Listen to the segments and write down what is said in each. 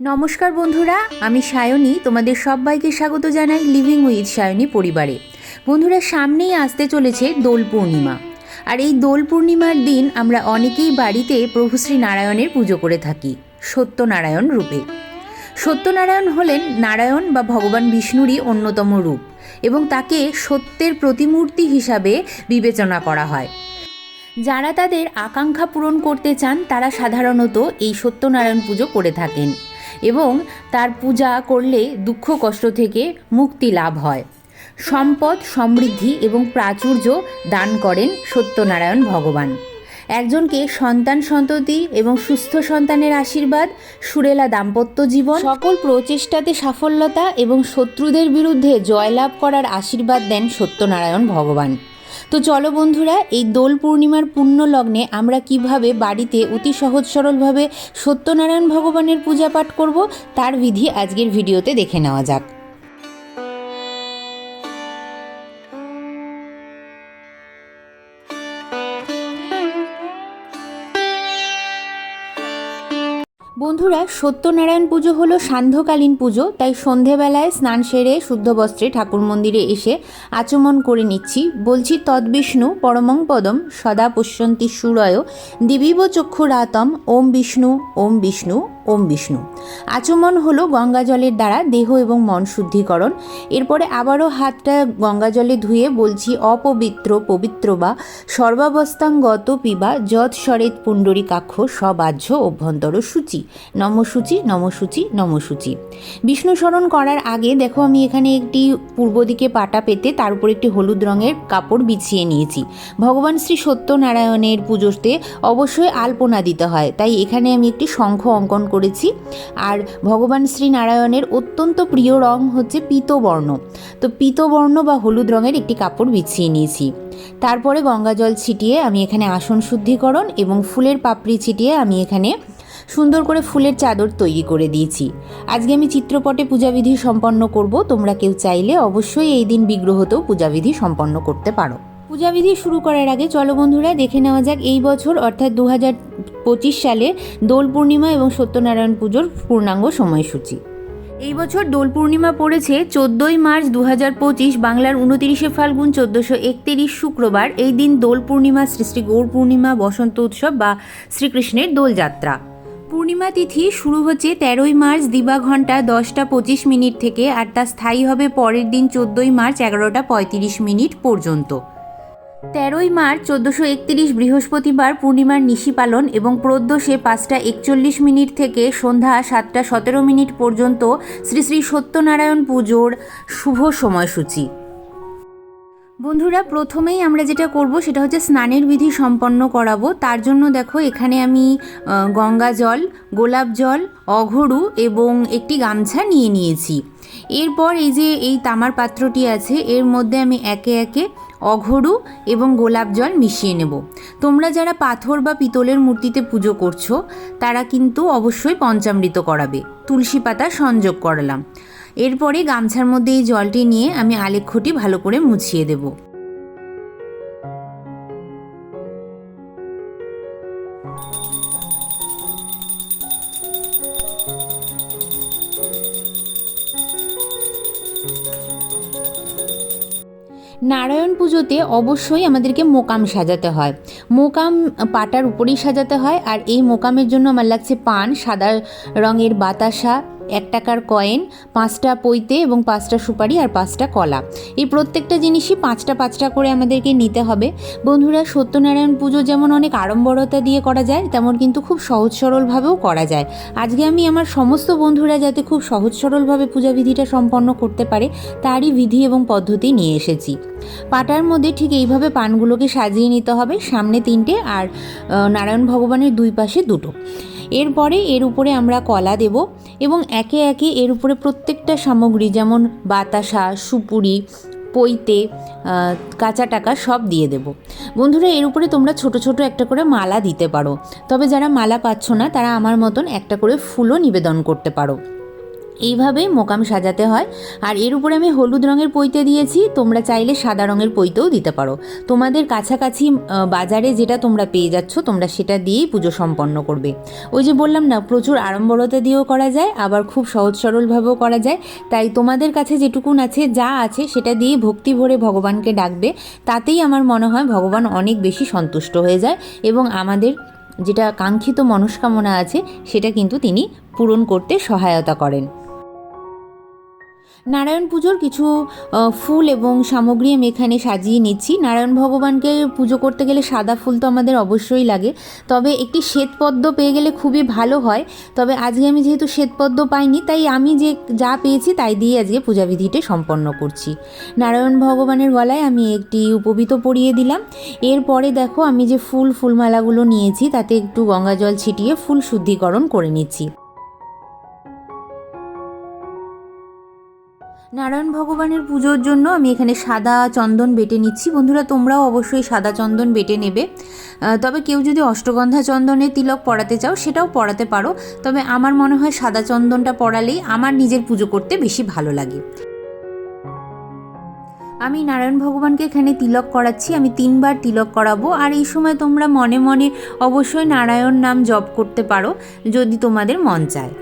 নমস্কার বন্ধুরা, আমি সায়নী, তোমাদের সবাইকে স্বাগত জানাই লিভিং উইথ সায়নী পরিবারে। বন্ধুরা, সামনেই আসতে চলেছে দোল পূর্ণিমা। আর এই দোল পূর্ণিমার দিন আমরা অনেকেই বাড়িতে প্রভু শ্রী নারায়ণের পুজো করে থাকি, সত্যনারায়ণ রূপে। সত্যনারায়ণ হলেন নারায়ণ বা ভগবান বিষ্ণুরই অন্যতম রূপ এবং তাকে সত্যের প্রতিমূর্তি হিসাবে বিবেচনা করা হয়। যারা তাদের আকাঙ্ক্ষা পূরণ করতে চান, তারা সাধারণত এই সত্যনারায়ণ পুজো করে থাকেন। এবং তার পূজা করলে দুঃখ কষ্ট থেকে মুক্তি লাভ হয়। সম্পদ, সমৃদ্ধি এবং প্রাচুর্য দান করেন সত্যনারায়ণ ভগবান। একজনকে সন্তান সন্ততি এবং সুস্থ সন্তানের আশীর্বাদ, সুরেলা দাম্পত্য জীবন, সকল প্রচেষ্টাতে সাফল্যতা এবং শত্রুদের বিরুদ্ধে জয়লাভ করার আশীর্বাদ দেন সত্যনারায়ণ ভগবান। তো চলো বন্ধুরা, এই দোল পূর্ণিমার পুণ্য লগ্নে আমরা কীভাবে বাড়িতে অতি সহজ সরলভাবে সত্যনারায়ণ ভগবানের পূজা পাঠ করব, তার বিধি আজকের ভিডিওতে দেখে নেওয়া যাক। বন্ধুরা, সত্যনারায়ণ পুজো হলো সান্ধ্যকালীন পুজো, তাই সন্ধেবেলায় স্নান সেরে শুদ্ধ বস্ত্রে ঠাকুর মন্দিরে এসে আচমন করে নিচ্ছি। বলছি, তদ্বিষ্ণু পরমং পদম সদা পুষ্যন্তী সুরয়, দিবিব চক্ষুরাতম, ওম বিষ্ণু ওম বিষ্ণু। ওম বিষ্ণু। আচমন হলো গঙ্গা জলের দ্বারা দেহ এবং মন শুদ্ধিকরণ। এরপরে আবারও হাতটা গঙ্গা জলে ধুয়ে বলছি অপবিত্র, পবিত্র বা সর্বাবস্থাঙ্গত পিবা যৎ সরেত পুণ্ডরীকাক্ষ সবাহ্য অভ্যন্তর সূচি। নমসূচি নমসূচি নমসূচি বিষ্ণু স্মরণ করার আগে দেখো আমি এখানে একটি পূর্ব দিকে পাটা পেতে তার উপর একটি হলুদ রঙের কাপড় বিছিয়ে নিয়েছি। ভগবান শ্রী সত্যনারায়ণের পুজোতে অবশ্যই আলপনা দিতে হয়। তাই এখানে আমি একটি শঙ্খ অঙ্কন করেছি। আর ভগবান শ্রী নারায়ণের অত্যন্ত প্রিয় রং হচ্ছে পীতবর্ণ। তো পীতবর্ণ বা হলুদ রঙের একটি কাপড় বিছিয়ে নিয়েছি। তারপরে গঙ্গা জল ছিটিয়ে আমি এখানে আসন শুদ্ধিকরণ এবং ফুলের পাপড়ি ছিটিয়ে আমি এখানে সুন্দর করে ফুলের চাদর তৈরি করে দিয়েছি। আজকে আমি চিত্রপটে পূজাবিধি সম্পন্ন করব। তোমরা কেউ চাইলে অবশ্যই এই দিন বিগ্রহতেও পূজাবিধি সম্পন্ন করতে পারো। পূজাবিধি শুরু করার আগে চলো বন্ধুরা দেখে নেওয়া যাক এই বছর, অর্থাৎ দু হাজার পঁচিশ সালে দোল পূর্ণিমা এবং সত্যনারায়ণ পুজোর পূর্ণাঙ্গ সময়সূচি। এই বছর দোল পূর্ণিমা পড়েছে চোদ্দোই মার্চ দু পঁচিশ, বাংলার উনতিরিশে ফাল্গুন, চোদ্দোশো একতিরিশ শুক্রবার, এই দিন দোল পূর্ণিমা, শ্রী শ্রী গৌর পূর্ণিমা, বসন্ত উৎসব বা শ্রীকৃষ্ণের দোলযাত্রা পূর্ণিমা তিথি শুরু হচ্ছে তেরোই মার্চ দিবা ঘণ্টা দশটা পঁচিশ মিনিট থেকে আর তা স্থায়ী হবে পরের দিন চোদ্দোই মার্চ এগারোটা পঁয়ত্রিশ মিনিট পর্যন্ত। তেরোই মার্চ চোদ্দোশো একতিরিশ বৃহস্পতিবার পূর্ণিমার নিশি পালন এবং প্রদ্যোষে পাঁচটা একচল্লিশ মিনিট থেকে সন্ধ্যা সাতটা সতেরো মিনিট পর্যন্ত শ্রী শ্রী সত্যনারায়ণ পুজোর শুভ সময়সূচি। বন্ধুরা, প্রথমেই আমরা যেটা করব সেটা হচ্ছে স্নানের বিধি সম্পন্ন করাবো। তার জন্য দেখো, এখানে আমি গঙ্গা জল, গোলাপ জল, অঘরু এবং একটি গামছা নিয়ে নিয়েছি। এরপর এই যে এই তামার পাত্রটি আছে, এর মধ্যে আমি একে একে অঘরু এবং গোলাপ জল মিশিয়ে নেব। তোমরা যারা পাথর বা পিতলের মূর্তিতে পুজো করছ, তারা কিন্তু অবশ্যই পঞ্চামৃত করাবে। তুলসী পাতা সংযোগ করালাম। এরপরে গামছার মধ্যে এই জলটি নিয়ে আমি আলেখ্যটি ভালো করে মুছিয়ে দেব। নারায়ণ পুজোতে অবশ্যই আমাদেরকে মোকাম সাজাতে হয়। মোকাম পাটার উপরেই সাজাতে হয় আর এই মোকামের জন্য আমার লাগছে পান, সাদা রঙের বাতাসা এক টাকার কয়েন, পাঁচটা পৈতে এবং পাঁচটা সুপারি আর পাঁচটা কলা। এই প্রত্যেকটা জিনিসই পাঁচটা পাঁচটা করে আমাদেরকে নিতে হবে। বন্ধুরা, সত্যনারায়ণ পুজো যেমন অনেক আড়ম্বরতা দিয়ে করা যায়, তেমন কিন্তু খুব সহজ সরলভাবেও করা যায়। আজকে আমি আমার সমস্ত বন্ধুরা যাতে খুব সহজ সরলভাবে পূজাবিধিটা সম্পন্ন করতে পারে, তারই বিধি এবং পদ্ধতি নিয়ে এসেছি। পাটার মধ্যে ঠিক এইভাবে পানগুলোকে সাজিয়ে নিতে হবে, সামনে তিনটে আর নারায়ণ ভগবানের দুই পাশে দুটো। এরপরে এর উপরে আমরা কলা দেব এবং একে একে এর উপরে প্রত্যেকটা সামগ্রী যেমন বাতাসা, সুপুরি পইতে কাঁচা টাকা সব দিয়ে দেব। বন্ধুরা, এর উপরে তোমরা ছোট ছোট একটা করে মালা দিতে পারো। তবে যারা মালা পাচ্ছ না, তারা আমার মতন একটা করে ফুলও নিবেদন করতে পারো। এইভাবেই মোকাম সাজাতে হয়। আর এর উপরে আমি হলুদ রঙের পৈতে দিয়েছি, তোমরা চাইলে সাদা রঙের পৈতেও দিতে পারো। তোমাদের কাছাকাছি বাজারে যেটা তোমরা পেয়ে যাচ্ছ, তোমরা সেটা দিয়েই পুজো সম্পন্ন করবে। ওই যে বললাম না, প্রচুর আড়ম্বরতা দিয়েও করা যায়, আবার খুব সহজ সরলভাবেও করা যায়। তাই তোমাদের কাছে যেটুকুন আছে, যা আছে, সেটা দিয়ে ভক্তি ভরে ভগবানকে ডাকবে। তাতেই আমার মনে হয় ভগবান অনেক বেশি সন্তুষ্ট হয়ে যায় এবং আমাদের যেটা কাঙ্ক্ষিত মনস্কামনা আছে, সেটা কিন্তু তিনি পূরণ করতে সহায়তা করেন। নারায়ণ পুজোর কিছু ফুল এবং সামগ্রী আমি এখানে সাজিয়ে নিচ্ছি। নারায়ণ ভগবানকে পুজো করতে গেলে সাদা ফুল তো আমাদের অবশ্যই লাগে। তবে একটি শ্বেতপদ্ম পেয়ে গেলে খুবই ভালো হয়। তবে আজকে আমি যেহেতু শ্বেতপদ্ম পাইনি, তাই আমি যে যা পেয়েছি তাই দিয়ে আজকে পূজাবিধিটি সম্পন্ন করছি। নারায়ণ ভগবানের গলায় আমি একটি উপবিত পরিয়ে দিলাম। এরপরে দেখো আমি যে ফুল, ফুলমালাগুলো নিয়েছি, তাতে একটু গঙ্গা জল ছিটিয়ে ফুল শুদ্ধিকরণ করে নিচ্ছি। নারায়ণ ভগবানের পুজোর জন্য আমি এখানে সাদা চন্দন বেটে নিচ্ছি। বন্ধুরা, তোমরাও অবশ্যই সাদা চন্দন বেটে নেবে। তবে কেউ যদি অষ্টগন্ধা চন্দনের তিলক পড়াতে চাও, সেটাও পড়াতে পারো। তবে আমার মনে হয় সাদা চন্দনটা পড়ালেই আমার নিজের পুজো করতে বেশি ভালো লাগে। আমি নারায়ণ ভগবানকে এখানে তিলক করাচ্ছি। আমি তিনবার তিলক করাবো। আর এই সময় তোমরা মনে মনে অবশ্যই নারায়ণ নাম জপ করতে পারো, যদি তোমাদের মন চায়।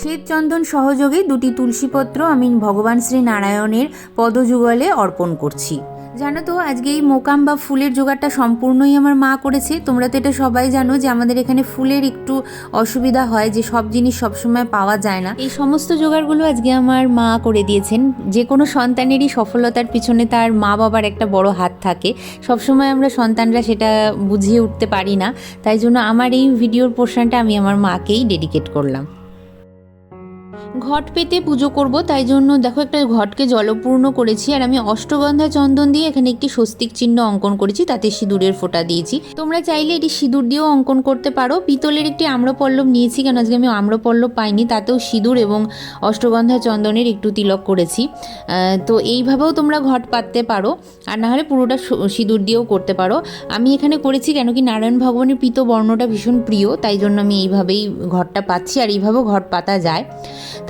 শ্বেত চন্দন সহযোগে দুটি তুলসীপত্র আমি ভগবান শ্রী নারায়ণের পদযুগলে অর্পণ করছি। জানো তো, আজকে এই মোকাম বা ফুলের জোগাড়টা সম্পূর্ণই আমার মা করেছে। তোমরা তো এটা সবাই জানো যে আমাদের এখানে ফুলের একটু অসুবিধা হয়, যে সব জিনিস সবসময় পাওয়া যায় না। এই সমস্ত জোগাড়গুলো আজকে আমার মা করে দিয়েছেন। যে কোনো সন্তানেরই সফলতার পিছনে তার মা বাবার একটা বড় হাত থাকে। সবসময় আমরা সন্তানরা সেটা বুঝিয়ে উঠতে পারি না। তাই জন্য আমার এই ভিডিওর পোর্শনটা আমি আমার মাকেই ডেডিকেট করলাম। ঘট পেতে পুজো করব, তাই জন্য দেখো একটা ঘটকে জলপূর্ণ করেছি, আর আমি অষ্টগন্ধা চন্দন দিয়ে এখানে একটি স্বস্তিক চিহ্ন অঙ্কন করেছি, তাতে সিঁদুরের ফোঁটা দিয়েছি। তোমরা চাইলে এটি সিঁদুর দিয়েও অঙ্কন করতে পারো। পিতলের একটি আম্রপল্লব নিয়েছি, কেন আজকে আমি আম্রপল্লব পাইনি, তাতেও সিঁদুর এবং অষ্টগন্ধা চন্দনের একটু তিলক করেছি। তো এইভাবেও তোমরা ঘট পাততে পারো, আর না হলে পুরোটা সিঁদুর দিয়েও করতে পারো। আমি এখানে করেছি কেন কি নারায়ণ ভগবানের পিত বর্ণটা ভীষণ প্রিয়, তাই জন্য আমি এইভাবেই ঘরটা পাচ্ছি, আর এইভাবেও ঘট পাতা যায়।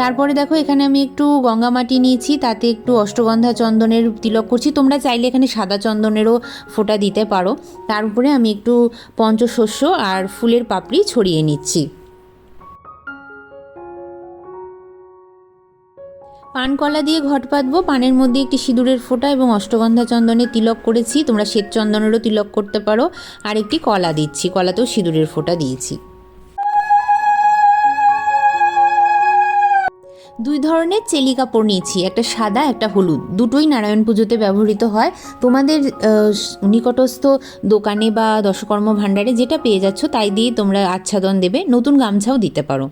তারপরে দেখো, এখানে আমি একটু গঙ্গা মাটি নিয়েছি, তাতে একটু অষ্টগন্ধা চন্দনের তিলক করছি। তোমরা চাইলে এখানে সাদা চন্দনেরও ফোঁটা দিতে পারো। তার উপরে আমি একটু পঞ্চশস্য আর ফুলের পাপড়ি ছড়িয়ে নিচ্ছি। পান কলা দিয়ে ঘট পাতবো। পানের মধ্যে একটি সিঁদুরের ফোঁটা এবং অষ্টগন্ধা চন্দনের তিলক করেছি। তোমরা শ্বেত চন্দনেরও তিলক করতে পারো। আর একটি কলা দিচ্ছি, কলাতেও সিঁদুরের ফোঁটা দিয়েছি। দুই ধরনের চেলি কাপড় নিয়েছি, একটা সাদা, একটা হলুদ। দুটোই নারায়ণ পুজোতে ব্যবহৃত হয়। তোমাদের নিকটস্থ দোকানে বা দশকর্ম ভাণ্ডারে যেটা পেয়ে যাচ্ছ তাই দিয়ে তোমরা আচ্ছাদন দেবে, নতুন গামছাও দিতে পারো।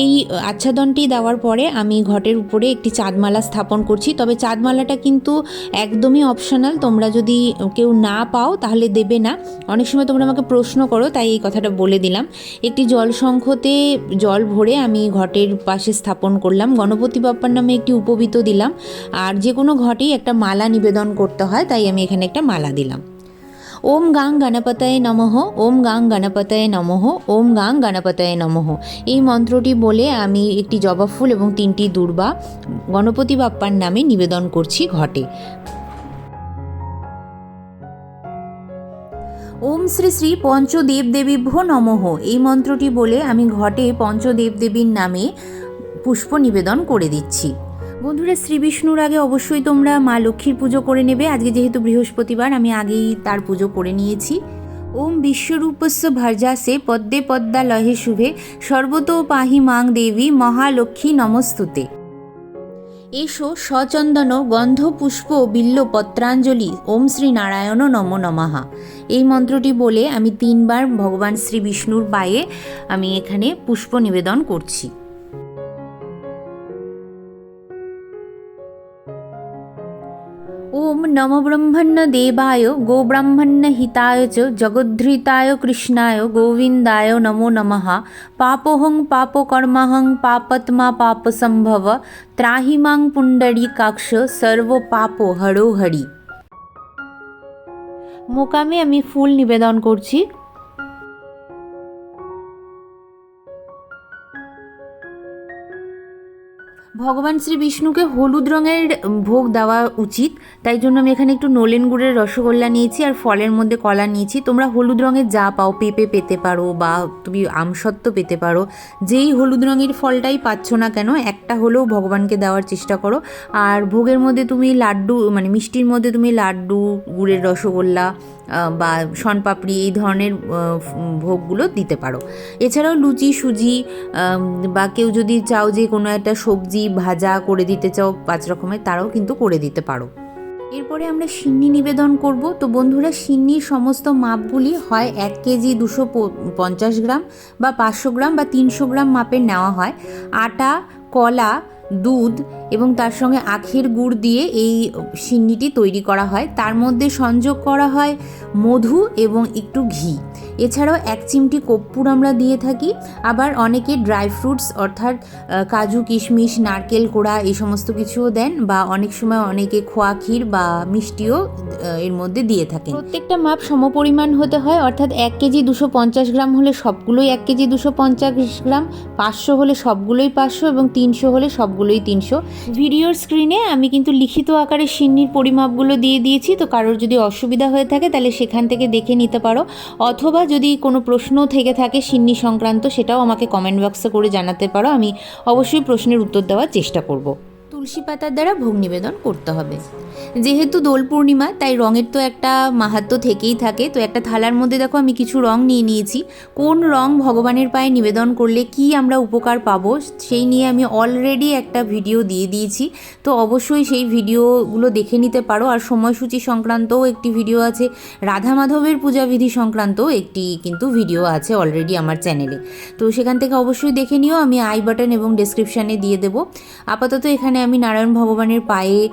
এই আচ্ছাদনটি দেওয়ার পরে আমি ঘটের উপরে একটি চাঁদমালা স্থাপন করছি, তবে চাঁদমালাটা কিন্তু একদমই অপশনাল, তোমরা যদি কেউ না পাও তাহলে দেবে না। অনেক সময় তোমরা আমাকে প্রশ্ন করো, তাই এই কথাটা বলে দিলাম। একটি জল সংখ্যতে জল ভরে আমি ঘটের পাশে স্থাপন করলাম। গণপতি বাপ্পার নামে একটি উপবিত দিলাম, আর যে কোনো ঘটেই একটা মালা নিবেদন করতে হয়, তাই আমি এখানে একটা মালা দিলাম। ওম গাং গণপতয়ে নমঃ, ওম গাং গণপতয়ে নমঃ, ওম গাং গণপতয়ে নমঃ। এই মন্ত্রটি বলে আমি একটি জবা ফুল এবং তিনটি দুর্বা গণপতি বাপ্পার নামে নিবেদন করছি ঘটে। ওম শ্রী শ্রী পঞ্চদেব দেবীভ্যো নমঃ। এই মন্ত্রটি বলে আমি ঘটে পঞ্চদেব দেবীর নামে পুষ্প নিবেদন করে দিচ্ছি। বন্ধুরা শ্রী বিষ্ণুর আগে অবশ্যই তোমরা মা লক্ষ্মীর পুজো করে নেবে। আজকে যেহেতু বৃহস্পতিবার, আমি আগেই তার পুজো করে নিয়েছি। ওম বিশ্বরূপস্য ভর্জাসে পদ্মে পদ্মা লহে শুভে, সর্বতো পাহি মাং দেবী মহালক্ষ্মী নমস্তুতে। এসো সচন্দন গন্ধ পুষ্প বিল্ল পত্রাঞ্জলি, ওম শ্রী নারায়ণ নম নমাহা এই মন্ত্রটি বলে আমি তিনবার ভগবান শ্রী বিষ্ণুর পায়ে আমি এখানে পুষ্প নিবেদন করছি। ওম নম ব্রহ্মণ্য দেবায় গোব্রাহ্মণ্য হিতায় চ জগদ্ধৃতায় কৃষ্ণায় গোবিন্দায় নমো নমঃ পাপোহং পাপকর্মহং পাপত্মা পাপসম্ভব ত্রাহি মাং পুণ্ডরীকাক্ষ সর্ব পাপ হরো হরি মোকামে আমি ফুল নিবেদন করছি ভগবান শ্রী বিষ্ণুকে হলুদ রঙের ভোগ দেওয়া উচিত। তাই জন্য আমি এখানে একটু নলেন গুড়ের রসগোল্লা নিয়েছি আর ফলের মধ্যে কলা নিয়েছি। তোমরা হলুদ রঙের যা পাও, পেঁপে পেতে পারো বা তুমি আমসত্ত্ব পেতে পারো। যেই হলুদ রঙের ফলটাই পাচ্ছ না কেন, একটা হলেও ভগবানকে দেওয়ার চেষ্টা করো। আর ভোগের মধ্যে তুমি লাড্ডু মানে মিষ্টির মধ্যে তুমি লাড্ডু, গুড়ের রসগোল্লা বা শনপাপড়ি এই ধরনের ভোগগুলো দিতে পারো। এছাড়াও লুচি, সুজি বা কেউ যদি চাও যে কোনো একটা সবজি ভাজা করে দিতে চাও, পাঁচ রকমের, তারাও কিন্তু করে দিতে পারো। এরপরে আমরা সিন্নি নিবেদন করব। তো বন্ধুরা, সিন্নির সমস্ত মাপগুলি হয় এক কেজি দুশো পঞ্চাশ গ্রাম বা পাঁচশো গ্রাম বা তিনশো গ্রাম মাপের নেওয়া হয়। আটা কলা, দুধ এবং তার সঙ্গে আখের গুড় দিয়ে এই সিন্নিটি তৈরি করা হয়। তার মধ্যে সংযোগ করা হয় মধু এবং একটু ঘি। এছাড়াও এক চিমটি কর্পূর আমরা দিয়ে থাকি। আবার অনেকে ড্রাই ফ্রুটস অর্থাৎ কাজু, কিশমিশ, নারকেল, কোড়া এই সমস্ত কিছুও দেন বা অনেক সময় অনেকে খোয়া ক্ষীর বা মিষ্টিও এর মধ্যে দিয়ে থাকেন। প্রত্যেকটা মাপ সমপরিমাণ হতে হয়। অর্থাৎ এক কেজি দুশো পঞ্চাশ গ্রাম হলে সবগুলোই এক কেজি দুশো পঞ্চাশ গ্রাম, পাঁচশো হলে সবগুলোই পাঁচশো এবং তিনশো হলে সবগুলোই তিনশো। ভিডিওর স্ক্রিনে আমি কিন্তু লিখিত আকারে সিন্নির পরিমাপগুলো দিয়ে দিয়েছি, তো কারোর যদি অসুবিধা হয়ে থাকে তাহলে সেখান থেকে দেখে নিতে পারো। অথবা যদি কোনো প্রশ্ন থেকে থাকে সিন্নি সংক্রান্ত, সেটাও আমাকে কমেন্ট বক্সে করে জানাতে পারো। আমি অবশ্যই প্রশ্নের উত্তর দেওয়ার চেষ্টা করব। তুলসী পাতার দ্বারা ভোগ নিবেদন করতে হবে। যেহেতু দোল পূর্ণিমা, তাই রঙের তো একটা মাহাত্ম থেকেই থাকে। তো একটা থালার মধ্যে দেখো আমি কিছু রং নিয়ে নিয়েছি। কোন রং ভগবানের পায়ে নিবেদন করলে কি আমরা উপকার পাবো, সেই নিয়ে আমি অলরেডি একটা ভিডিও দিয়ে দিয়েছি। তো অবশ্যই সেই ভিডিওগুলো দেখে নিতে পারো। আর সময়সূচি সংক্রান্তও একটি ভিডিও আছে। রাধা মাধবের পূজাবিধি সংক্রান্ত একটি কিন্তু ভিডিও আছে অলরেডি আমার চ্যানেলে তো সেখান থেকে অবশ্যই দেখে নিও। আমি আই বাটন এবং ডেসক্রিপশানে দিয়ে দেবো। আপাতত এখানে আমি নারায়ণ ভগবানের পায়ে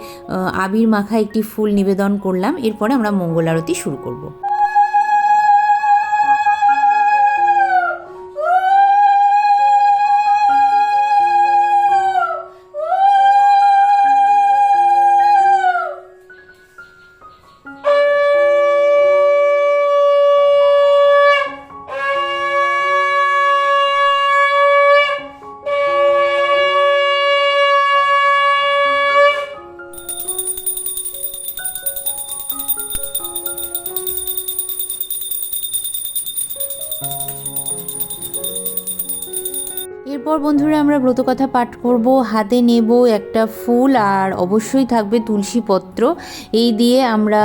আবির মাখা একটি ফুল নিবেদন করলাম। এরপরে আমরা মঙ্গল আরতি শুরু করব। বন্ধুরা, আমরা ব্রতকথা পাঠ করব। হাতে নেব একটা ফুল আর অবশ্যই থাকবে তুলসী পত্র। এই দিয়ে আমরা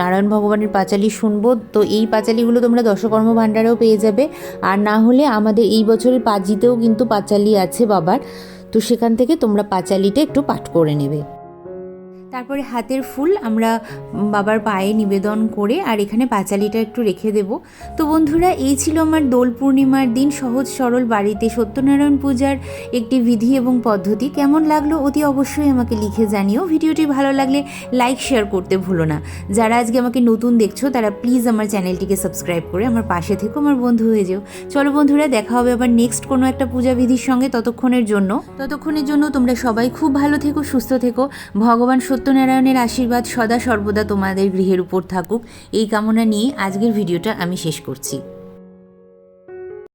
নারায়ণ ভগবানের পাঁচালি শুনব। তো এই পাঁচালিগুলো তোমরা দশকর্ম ভাণ্ডারেও পেয়ে যাবে। আর না হলে আমাদের এই বছরের পাজিতেও কিন্তু পাঁচালি আছে বাবার। তো সেখান থেকে তোমরা পাঁচালিটা একটু পাঠ করে নেবে। তারপরে হাতের ফুল আমরা বাবার পায়ে নিবেদন করে আর এখানে পাঁচালিটা একটু রেখে দেব। তো বন্ধুরা, এই ছিল আমার দোল পূর্ণিমার দিন সহজ সরল বাড়িতে সত্যনারায়ণ পূজার একটি বিধি এবং পদ্ধতি। কেমন লাগল অতি অবশ্যই আমাকে লিখে জানিও। ভিডিওটি ভালো লাগলে লাইক, শেয়ার করতে ভুলো না। যারা আজকে আমাকে নতুন দেখছ, তারা প্লিজ আমার চ্যানেলটিকে সাবস্ক্রাইব করে আমার পাশে থেকেও আমার বন্ধু হয়ে যেও। চলো বন্ধুরা, দেখা হবে আবার নেক্সট কোনো একটা পূজা বিধির সঙ্গে ততক্ষণের জন্য। ততক্ষণের জন্য তোমরা সবাই খুব ভালো থেকো, সুস্থ থেকো। ভগবান সত্যনারায়ণের আশীর্বাদ সদা সর্বদা তোমাদের গৃহের উপর থাকুক। এই কামনা নিয়ে আজকের ভিডিওটা আমি শেষ করছি।